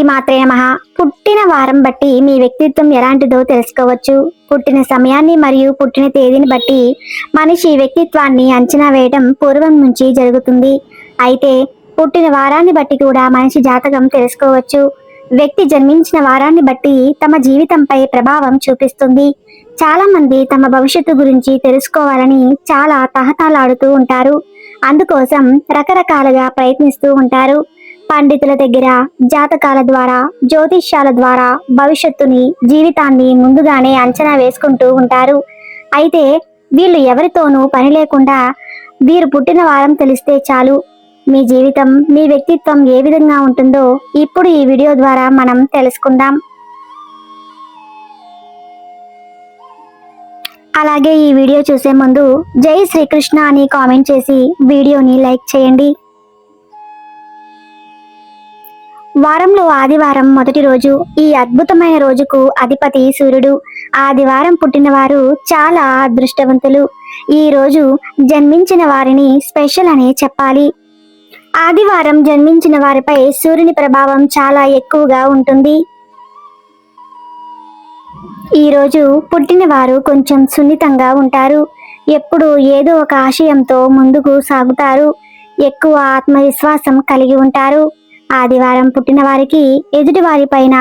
శ్రీమాత్రే నమ. పుట్టిన వారం బట్టి మీ వ్యక్తిత్వం ఎలాంటిదో తెలుసుకోవచ్చు. పుట్టిన సమయాన్ని మరియు పుట్టిన తేదీని బట్టి మనిషి వ్యక్తిత్వాన్ని అంచనా వేయడం పూర్వం నుంచి జరుగుతుంది. అయితే పుట్టిన వారాన్ని బట్టి కూడా మనిషి జాతకం తెలుసుకోవచ్చు. వ్యక్తి జన్మించిన వారాన్ని బట్టి తమ జీవితంపై ప్రభావం చూపిస్తుంది. చాలా మంది తమ భవిష్యత్తు గురించి తెలుసుకోవాలని చాలా తహతాలాడుతూ ఉంటారు. అందుకోసం రకరకాలుగా ప్రయత్నిస్తూ ఉంటారు. పండితుల దగ్గర జాతకాల ద్వారా జ్యోతిష్యాల ద్వారా భవిష్యత్తుని జీవితాన్ని ముందుగానే అంచనా వేసుకుంటూ ఉంటారు. అయితే వీళ్ళు ఎవరితోనూ పని లేకుండా వీరు పుట్టిన వారం తెలిస్తే చాలు. మీ జీవితం మీ వ్యక్తిత్వం ఏ విధంగా ఉంటుందో ఇప్పుడు ఈ వీడియో ద్వారా మనం తెలుసుకుందాం. అలాగే ఈ వీడియో చూసే ముందు జై శ్రీకృష్ణ అని కామెంట్ చేసి వీడియోని లైక్ చేయండి. వారంలో ఆదివారం మొదటి రోజు ఈ అద్భుతమైన రోజుకు అధిపతి సూర్యుడు. ఆదివారం పుట్టినవారు చాలా అదృష్టవంతులు. ఈ రోజు జన్మించిన వారిని స్పెషల్ అనే చెప్పాలి. ఆదివారం జన్మించిన వారిపై సూర్యుని ప్రభావం చాలా ఎక్కువగా ఉంటుంది. ఈ రోజు కొంచెం సున్నితంగా ఉంటారు. ఎప్పుడు ఏదో ఒక ఆశయంతో ముందుకు సాగుతారు. ఎక్కువ ఆత్మవిశ్వాసం కలిగి ఉంటారు. ఆదివారం పుట్టిన వారికి ఎదుటి వారిపైన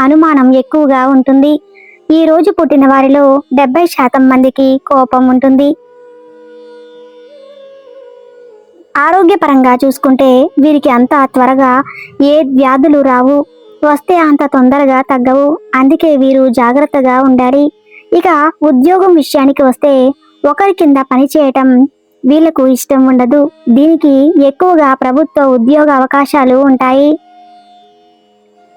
అనుమానం ఎక్కువగా ఉంటుంది. ఈ రోజు పుట్టిన వారిలో డెబ్బై శాతం మందికి కోపం ఉంటుంది. ఆరోగ్యపరంగా చూసుకుంటే వీరికి అంత త్వరగా ఏ వ్యాధులు రావు. వస్తే అంత తొందరగా తగ్గవు. అందుకే వీరు జాగ్రత్తగా ఉండాలి. ఇక ఉద్యోగం విషయానికి వస్తే ఒకరి కింద పని చేయటం వీళ్ళకు ఇష్టం ఉండదు. దీనికి ఎక్కువగా ప్రభుత్వ ఉద్యోగ అవకాశాలు ఉంటాయి.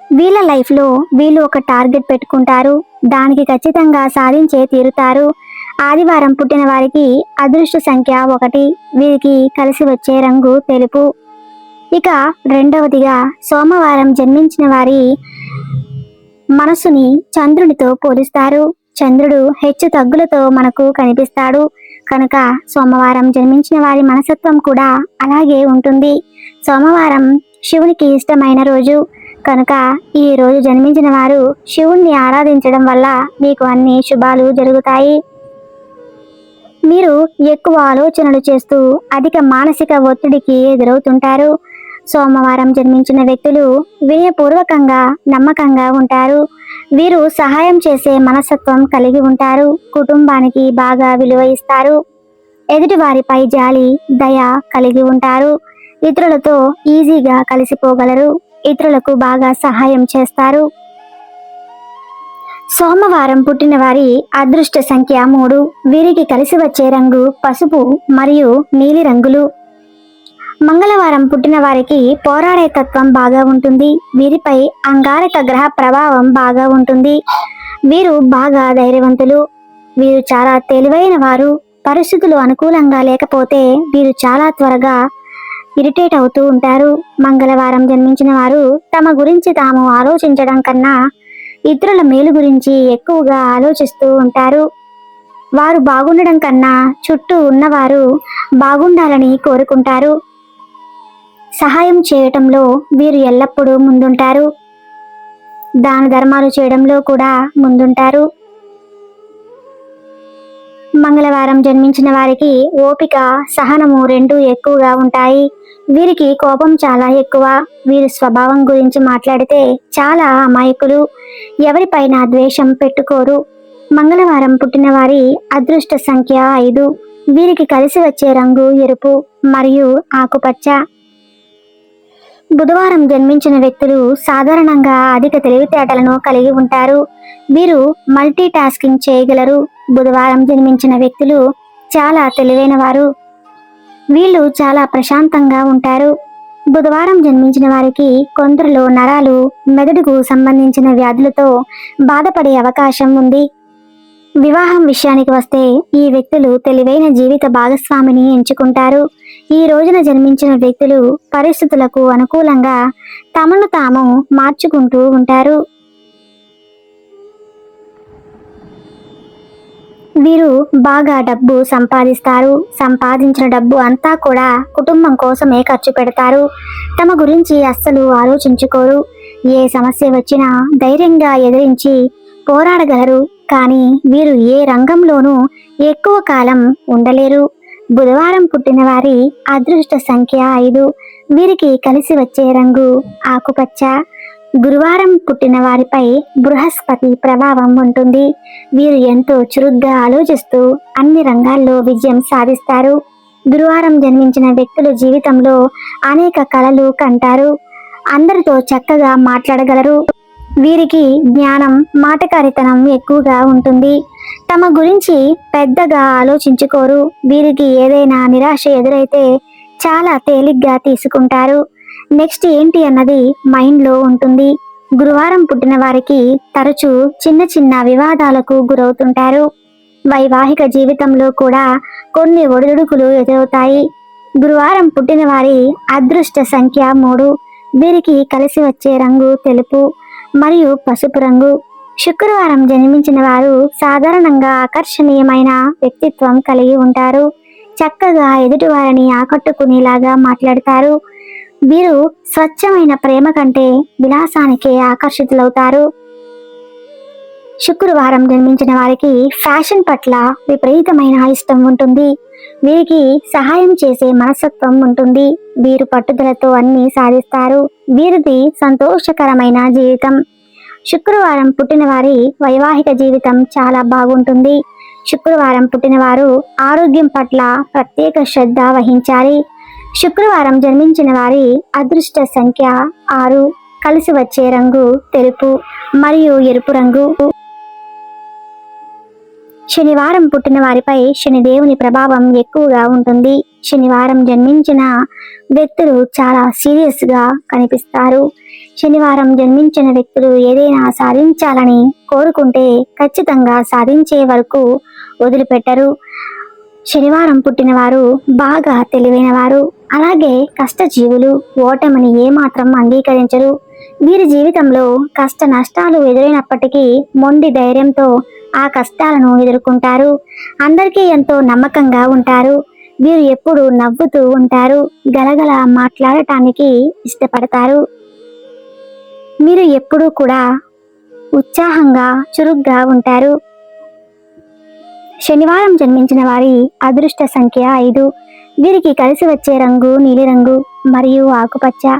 వీళ్ళ లైఫ్లో వీళ్ళు ఒక టార్గెట్ పెట్టుకుంటారు. దానికి ఖచ్చితంగా సాధించే తీరుతారు. ఆదివారం పుట్టిన వారికి అదృష్ట సంఖ్య ఒకటి. వీరికి కలిసి వచ్చే రంగు తెలుపు. ఇక రెండవదిగా సోమవారం జన్మించిన వారి మనసుని చంద్రునితో పోలుస్తారు. చంద్రుడు హెచ్చు తగ్గులతో మనకు కనిపిస్తాడు. కనుక సోమవారం జన్మించిన వారి మనసత్వం కూడా అలాగే ఉంటుంది. సోమవారం శివునికి ఇష్టమైన రోజు. కనుక ఈ రోజు జన్మించిన వారు శివుణ్ణి ఆరాధించడం వల్ల మీకు అన్ని శుభాలు జరుగుతాయి. మీరు ఎక్కువ ఆలోచనలు చేస్తూ అధిక మానసిక ఒత్తిడికి ఎదురవుతుంటారు. సోమవారం జన్మించిన వ్యక్తులు వినయపూర్వకంగా నమ్మకంగా ఉంటారు. వీరు సహాయం చేసే మనస్తత్వం కలిగి ఉంటారు కుటుంబానికి బాగా విలువ ఇస్తారు. ఎదుటి వారిపై జాలి దయ కలిగి ఉంటారు. ఇతరులతో ఈజీగా కలిసిపోగలరు ఇతరులకు బాగా సహాయం చేస్తారు. సోమవారం పుట్టిన వారి అదృష్ట సంఖ్య మూడు. వీరికి కలిసి వచ్చే రంగు పసుపు మరియు నీలి రంగులు. మంగళవారం పుట్టిన వారికి పోరాడే తత్వం బాగా ఉంటుంది. వీరిపై అంగారక గ్రహ ప్రభావం బాగా ఉంటుంది. వీరు బాగా ధైర్యవంతులు. వీరు చాలా తెలివైన వారు. పరిస్థితులు అనుకూలంగా లేకపోతే వీరు చాలా త్వరగా ఇరిటేట్ అవుతూ ఉంటారు. మంగళవారం జన్మించిన వారు తమ గురించి తాము ఆలోచించడం కన్నా ఇతరుల మేలు గురించి ఎక్కువగా ఆలోచిస్తూ ఉంటారు. వారు బాగుండడం కన్నా చుట్టూ ఉన్నవారు బాగుండాలని కోరుకుంటారు. సహాయం చేయటంలో వీరు ఎల్లప్పుడూ ముందుంటారు. దాన ధర్మాలు చేయడంలో కూడా ముందుంటారు. మంగళవారం జన్మించిన వారికి ఓపిక సహనము రెండు ఎక్కువగా ఉంటాయి. వీరికి కోపం చాలా ఎక్కువ. వీరి స్వభావం గురించి మాట్లాడితే చాలా అమాయకులు. ఎవరిపైన ద్వేషం పెట్టుకోరు. మంగళవారం పుట్టిన వారి అదృష్ట సంఖ్య ఐదు. వీరికి కలిసి వచ్చే రంగు ఎరుపు మరియు ఆకుపచ్చ. బుధవారం జన్మించిన వ్యక్తులు సాధారణంగా అధిక తెలివితేటలను కలిగి ఉంటారు. వీరు మల్టీ టాస్కింగ్ చేయగలరు. బుధవారం జన్మించిన వ్యక్తులు చాలా తెలివైన వారు వీళ్ళు చాలా ప్రశాంతంగా ఉంటారు. బుధవారం జన్మించిన వారికి కొందరిలో నరాలు మెదడుకు సంబంధించిన వ్యాధులతో బాధపడే అవకాశం ఉంది. వివాహం విషయానికి వస్తే ఈ వ్యక్తులు తెలివైన జీవిత భాగస్వామిని ఎంచుకుంటారు. ఈ రోజున జన్మించిన వ్యక్తులు పరిస్థితులకు అనుకూలంగా తమను తాము మార్చుకుంటూ ఉంటారు. వీరు బాగా డబ్బు సంపాదిస్తారు. సంపాదించిన డబ్బు అంతా కూడా కుటుంబం కోసమే ఖర్చు పెడతారు. తమ గురించి అస్సలు ఆలోచించుకోరు. ఏ సమస్య వచ్చినా ధైర్యంగా ఎదిరించి పోరాడగలరు. కానీ వీరు ఏ రంగంలోనూ ఎక్కువ కాలం ఉండలేరు. బుధవారం పుట్టిన వారి అదృష్ట సంఖ్య ఐదు. వీరికి కలిసి వచ్చే రంగు ఆకుపచ్చ. గురువారం పుట్టిన వారిపై బృహస్పతి ప్రభావం ఉంటుంది. వీరు ఎంతో చురుగ్గా ఆలోచిస్తూ అన్ని రంగాల్లో విజయం సాధిస్తారు. గురువారం జన్మించిన వ్యక్తులు జీవితంలో అనేక కళలు కంటారు. అందరితో చక్కగా మాట్లాడగలరు. వీరికి జ్ఞానం మాటకారితనం ఎక్కువగా ఉంటుంది. తమ గురించి పెద్దగా ఆలోచించుకోరు. వీరికి ఏదైనా నిరాశ ఎదురైతే చాలా తేలిగ్గా తీసుకుంటారు. నెక్స్ట్ ఏంటి అన్నది మైండ్లో ఉంటుంది. గురువారం పుట్టిన వారికి తరచూ చిన్న చిన్న వివాదాలకు గురవుతుంటారు. వైవాహిక జీవితంలో కూడా కొన్ని ఒడిదుడుకులు ఎదురవుతాయి. గురువారం పుట్టిన వారి అదృష్ట సంఖ్య మూడు. వీరికి కలిసి వచ్చే రంగు తెలుపు. మరియు పసుపు రంగు. శుక్రవారం జన్మించిన వారు సాధారణంగా ఆకర్షణీయమైన వ్యక్తిత్వం కలిగి ఉంటారు. చక్కగా ఎదుటివారిని ఆకట్టుకునేలాగా మాట్లాడతారు. వీరు స్వచ్ఛమైన ప్రేమ కంటే విలాసానికే ఆకర్షితులవుతారు. శుక్రవారం జన్మించిన వారికి ఫ్యాషన్ పట్ల విపరీతమైన ఇష్టం ఉంటుంది. వీరికి సహాయం చేసే మనస్తత్వం ఉంటుంది. వీరు పట్టుదలతో అన్ని సాధిస్తారు. వీరిది సంతోషకరమైన జీవితం. శుక్రవారం పుట్టిన వారి వైవాహిక జీవితం చాలా బాగుంటుంది. శుక్రవారం పుట్టిన వారు ఆరోగ్యం పట్ల ప్రత్యేక శ్రద్ధ వహించాలి. శుక్రవారం జన్మించిన వారి అదృష్ట సంఖ్య ఆరు. కలిసి వచ్చే రంగు తెలుపు మరియు ఎరుపు రంగు. శనివారం పుట్టిన వారిపై శనిదేవుని ప్రభావం ఎక్కువగా ఉంటుంది. శనివారం జన్మించిన వ్యక్తులు చాలా సీరియస్గా కనిపిస్తారు. శనివారం జన్మించిన వ్యక్తులు ఏదైనా సాధించాలని కోరుకుంటే ఖచ్చితంగా సాధించే వరకు వదిలిపెట్టరు. శనివారం పుట్టిన వారు బాగా తెలివైన వారు అలాగే కష్టజీవులు ఓటమిని ఏమాత్రం అంగీకరించరు. వీరి జీవితంలో కష్ట నష్టాలు ఎదురైనప్పటికీ మొండి ధైర్యంతో ఆ కష్టాలను ఎదుర్కొంటారు. అందరికీ ఎంతో నమ్మకంగా ఉంటారు. వీరు ఎప్పుడు నవ్వుతూ ఉంటారు. గలగల మాట్లాడటానికి ఇష్టపడతారు. మీరు ఎప్పుడూ కూడా ఉత్సాహంగా చురుగ్గా ఉంటారు. శనివారం జన్మించిన వారి అదృష్ట సంఖ్య ఐదు. వీరికి కలిసి వచ్చే రంగు నీలిరంగు మరియు ఆకుపచ్చ.